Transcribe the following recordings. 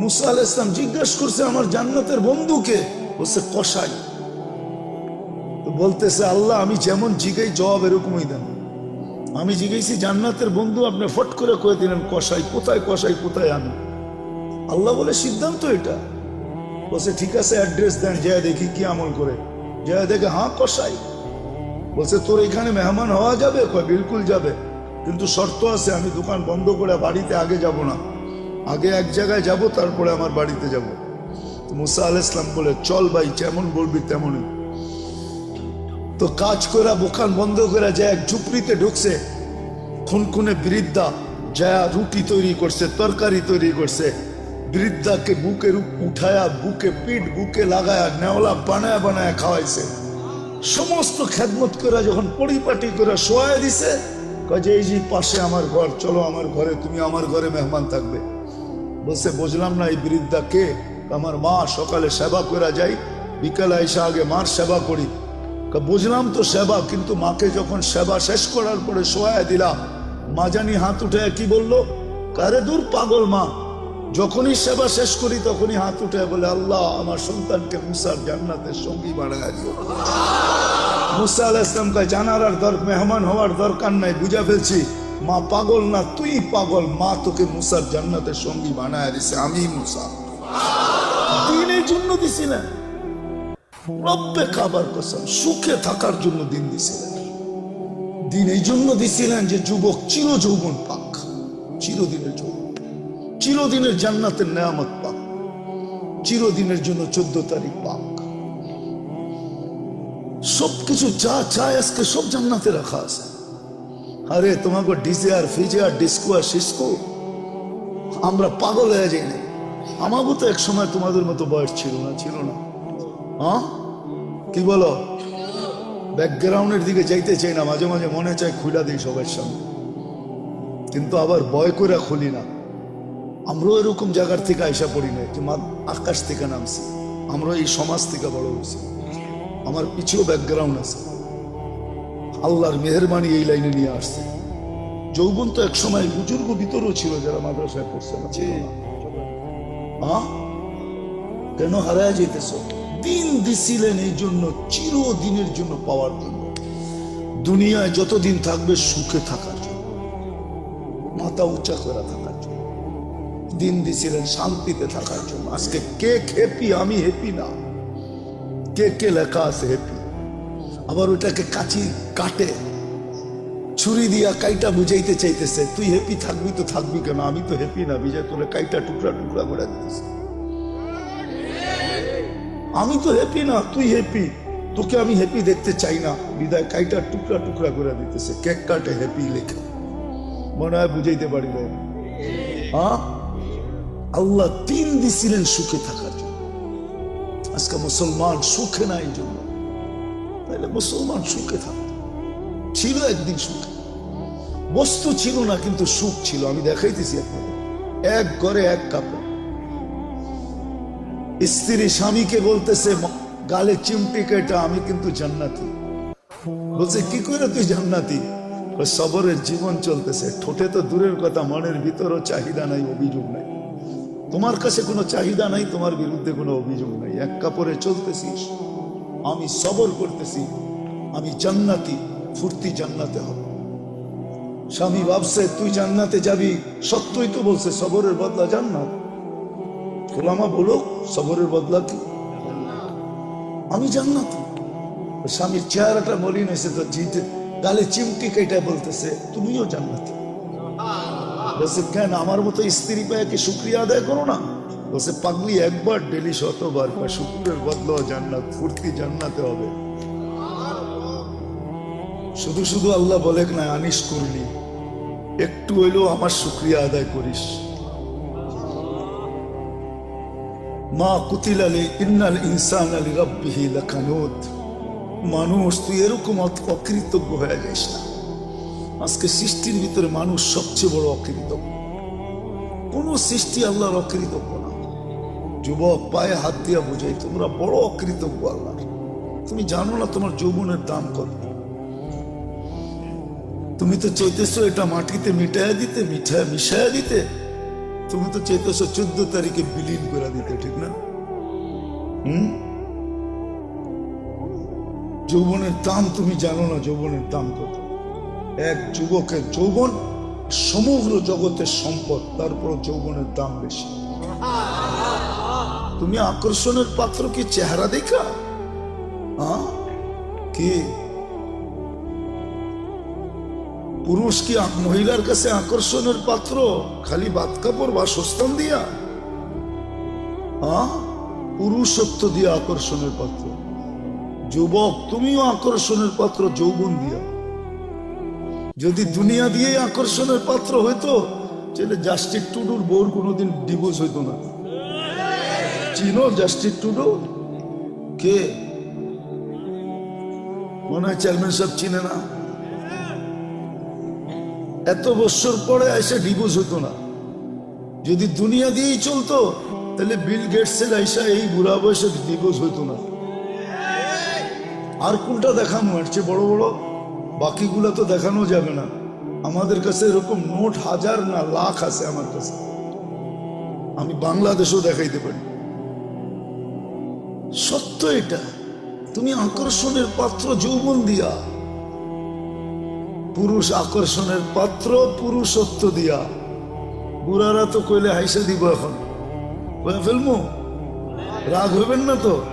মুসা আল ইসলাম জিজ্ঞাসা করছে আমার জান্নাতের বন্ধুকে, বলছে কষাই বলতেছে, আল্লাহ, আমি যেমন জিগাই, জবাব এরকমই দেন। আমি জিজ্ঞেসি জান্নাতের বন্ধু আপনি ফট করে কয়ে দিলেন কষাই কোথায় কষাই কোথায় আমি? আল্লাহ বলে, সিদ্ধান্ত এটা। বলছে, ঠিক আছে, অ্যাড্রেস দেন, যা দেখি কি আমল করে। যা দেখে হ্যাঁ কষাই বলছে, তোর এখানে মেহমান হওয়া যাবে? কয়, বিলকুল যাবে। কিন্তু শর্ত আছে, আমি দোকান বন্ধ করে বাড়িতে আগে যাব না। আগে এক জায়গায় যাব, তারপরে আমার বাড়িতে যাব। মুসা আল ইসলাম বলে, চল ভাই, যেমন বলবি তেমনই। তো কাজ করে দোকান বন্ধ করে যায়, এক ঝুপড়িতে ঢুকছে, খুনখুনে বৃদ্ধা যা রুটি তৈরি করছে, তরকারি তৈরি করছে। বৃদ্ধাকে বুকে উঠায়া, বুকে পিঠ, বুকে লাগায়া, নেওলা বানায় বানায় খাওয়াইছে। সমস্ত খেদমত করে যখন পরিপাটি করে শোয়াই দিছে কাজে এই যে, পাশে আমার ঘর, চলো আমার ঘরে, তুমি আমার ঘরে মেহমান থাকবে। বলছে, বুঝলাম না এই বৃদ্ধা কে? আমার মা সকালে সেবা করা যাই, বিকালে এসে আগে মার সেবা করি। বুঝলাম তো সেবা, কিন্তু মাকে যখন সেবা শেষ করার পরে সোয়া দিলাম, মা জানি হাত উঠে কি বলল? কারে দূর পাগল মা? যখনই সেবা শেষ করি তখনই হাত উঠে বলে, আল্লাহ, আমার সন্তানকে মুসার জান্নাতের সঙ্গী বাড়ায় দিও। মুসা আলাহ ইসলামকে জানার দর, মেহমান হওয়ার দরকার নাই, বুঝা ফেলছি। মা পাগল না, তুই পাগল। মা তোকে মুসার জান্নাতের সঙ্গী বানায় দিছে, আমি মুসা। দিনের জন্য দিছিলেন। রব্বে খাবার কসম, সুখে থাকার জন্য দিন দিছিলেন। দিন এই জন্য দিছিলেন যে যুবক চির যৌবন পাক। চিরদিনের যৌবন চিরদিনের জান্নাতের নেয়ামত পাক। চিরদিনের জন্য চোদ্দ তারিখ পাক। সবকিছু যা চায় আজকে সব জান্নাতে রাখা আছে। আরে, তোমাকে ডিজে আর ফিজে আর ডিস্কো আর সিস্কো? আমরা পাগল হয়ে যাই না। আমারও তো এক সময় তোমাদের মতো বয়স ছিল না ছিল না। হ্যাঁ? কি বলো? ব্যাকগ্রাউন্ডের দিকে যাইতে চাই না, মাঝে মাঝে মনে চায় খুলা দিই সবার সামনে। কিন্তু আবার ভয় করে খুলি না। আমরাও এরকম জায়গার থেকে আইসা পড়ি না যে আকাশ থেকে নামছি। আমরা এই সমাজ থেকে বড় হয়েছি। আমার পিছিয়েও ব্যাকগ্রাউন্ড আছে। আল্লাহর মেহরবানি এই লাইনে নিয়ে আসছে। যৌবন তো এক সময় বুজুর্গ ভিতরেও ছিল যারা মাদ্রাসায় পড়ছে না। ছিল? কেন হারায় যেতেছ? দিন দিছিলেন এই জন্য চিরদিনের জন্য পাওয়ার জন্য। দুনিয়ায় যতদিন থাকবে সুখে থাকার জন্য। মাথা উঁচা করে থাকার জন্য। দিন দিছিলেন শান্তিতে থাকার জন্য। আজকে কে হ্যাপি আমি হ্যাপি না। কে কে লেখা আছে হ্যাপি আবার ওটাকে কাচি কাটে। ছুরি দিয়া কাইটা বুঝাইতে চাইতেছে, তুই হ্যাপি থাকবি তো থাকবি কেন? আমি তো হ্যাপি না, বিজয় তোলে কাইটা টুকরা টুকরা করে দিতেছে। আমি তো হ্যাপি না, তুই হ্যাপি তোকে আমি হ্যাপি দেখতে চাই না। বিদায় কাইটা টুকরা টুকরা করে দিতেছে, কেক কাটে হ্যাপি লেখে। মনে হয় বুঝাইতে পারি না আল্লাহ তিন দিছিলেন সুখে থাকার জন্য। আজকে মুসলমান সুখে নাই জন্য। তাহলে মুসলমান সুখে থাকত ছিল একদিন সুখে। বস্তু ছিল না, কিন্তু সুখ ছিল। আমি দেখাইতেছি আপনাদের। এক ঘরে এক কাপড়। স্ত্রী স্বামীকে বলতেছে গালে চিমটি কেটা, আমি কিন্তু জান্নাতি। বলছে, কি করে তুই জান্নাতি? সবরের জীবন চলতেছে। ঠোঁটে তো দূরের কথা, মনের ভিতরও চাহিদা নাই, অভিযোগ নাই। তোমার কাছে কোনো চাহিদা নাই, তোমার বিরুদ্ধে কোনো অভিযোগ নাই। এক কাপড়ে চলতেছিস। আমি সবর করতেছি, আমি জান্নাতি, ফুর্তি জান্নাতে হবে। স্বামী ভাবছে, তুই জান্নাতে যাবি? সত্যই তো বলছে, সবরের বদলা জান্নাত। গোলামা বলো সবরের বদলা কি? আমি জান্নাতি। স্বামীর চেহারাটা মলিন হয়েছে তো জিতে গালে চিমটি কেটে বলতেছে, তুমিও জান্নাতি। বলছে, কেন? আমার মতো স্ত্রী পায় কি শুক্রিয়া আদায় করো না? বলছে, পাগলি, একবার ডেলি শতবার কয় শুক্রের বদল জান্নাত, ফুর্তি জান্নাতে হবে। শুধু শুধু আল্লাহ বলে না, আনিস করলি, একটু হইলেও আমার শুক্রিয়া আদায় করিস। মা কুতিল আলী, ইন্নাল ইনসান আলী রব্বিহি লাকানুত। মানুষ, তুই এরকম অকৃতজ্ঞ হয়ে যাইস না। আজকে সৃষ্টির ভিতরে মানুষ সবচেয়ে বড় অকৃতজ্ঞ। কোন সৃষ্টি আল্লাহর অকৃতজ্ঞ না। যুবক পায়ে হাত দিয়া বুঝাই, তোমরা বড় অকৃতজ্ঞ আল্লাহর তুমি জানো না তোমার যৌবনের দাম কত? তুমি তো চাইতেছো এটা মাটিতে মিটায়া দিতে, মিঠায় মিশায়া দিতে। তুমি তো চাইতেছো চোদ্দ তারিখে বিলীন করে দিতে, ঠিক না? হুম? যৌবনের দাম তুমি জানো না যৌবনের দাম কত? এক যুবকের যৌবন সমগ্র জগতের সম্পদ তারপর যৌবনের দাম বেশি। তুমি আকর্ষণের পাত্র কি চেহারা দেখা? হ্যাঁ? কি? পুরুষ কি মহিলার কাছে আকর্ষণের পাত্র? খালি বাদ কাপড় বা সস্তান দিয়া? হ্যাঁ? পুরুষত্ব দিয়া আকর্ষণের পাত্র। যুবক, তুমিও আকর্ষণের পাত্র, যৌবন দিয়া। যদি দুনিয়া দিয়ে আকর্ষণের পাত্র হইতো, তাহলে জাস্টিক টুডুর বউর কোনোদিন ডিভোর্স হইতো না। চিনো জাস্টিস টুডু কে মনে হয় চেয়ারম্যান সাহেব চিনে না এত বছর পরে এসে ডিভোর্স হতো না যদি দুনিয়া দিয়েই চলতো তাহলে বিল গেটসের আইসা এই বুড়া বয়সে ডিভোর্স হইতো না আর কোনটা দেখানো চেয়ে বড় বড় বাকিগুলো তো দেখানো যাবে না আমাদের কাছে এরকম নোট হাজার না লাখ আছে আমার কাছে আমি বাংলাদেশও দেখাইতে পারি সত্য এটা। তুমি আকর্ষণের পাত্র যৌবন দিয়া। পুরুষ আকর্ষণের পাত্র, পুরুষত্ব দিয়া। বুড়ারা তো কইলে হাইসা দিব এখন। ফেলমু? রাগ হইবেন না তো?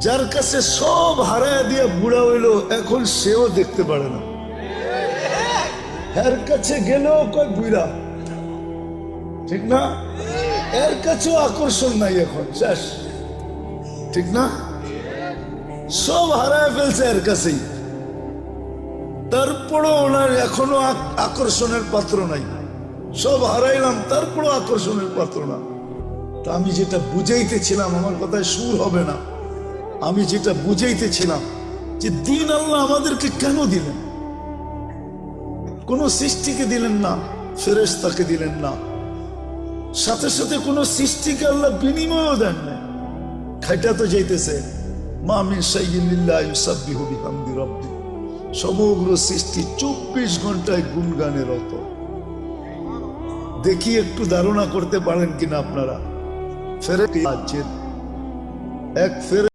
যার কাছে সব হারায় দিয়া বুড়া হইল, এখন সেও দেখতে পারে না। এর কাছে গেলেও কয় বুড়া ঠিক না? এর কাছেও আকর্ষণ নাই এখন, শেষ। ঠিক না? সব হারায় ফেলছে এর কাছেই। তারপরও ওনার এখনও আকর্ষণের পাত্র নাই। সব হারাইলাম, তারপরও আকর্ষণের পাত্র না। তা আমি যেটা বুঝাইতেছিলাম, আমার কথায় সুর হবে না। আমি যেটা বুঝাইতেছিলাম যে দিন আল্লাহ আমাদেরকে কেন দিলেন? কোন সৃষ্টিকে দিলেন না, ফেরেশতাকে দিলেন না। সাথে সাথে কোন সৃষ্টিকে আল্লাহ বিনিময়ও দেন না খাইটা তো যাইতেছে। মামিন রাব্বি। সমগ্র সৃষ্টি চব্বিশ ঘন্টায় গুনগানে রত। দেখি একটু ধারণা করতে পারেন কিনা আপনারা। ফেরে এক ফেরে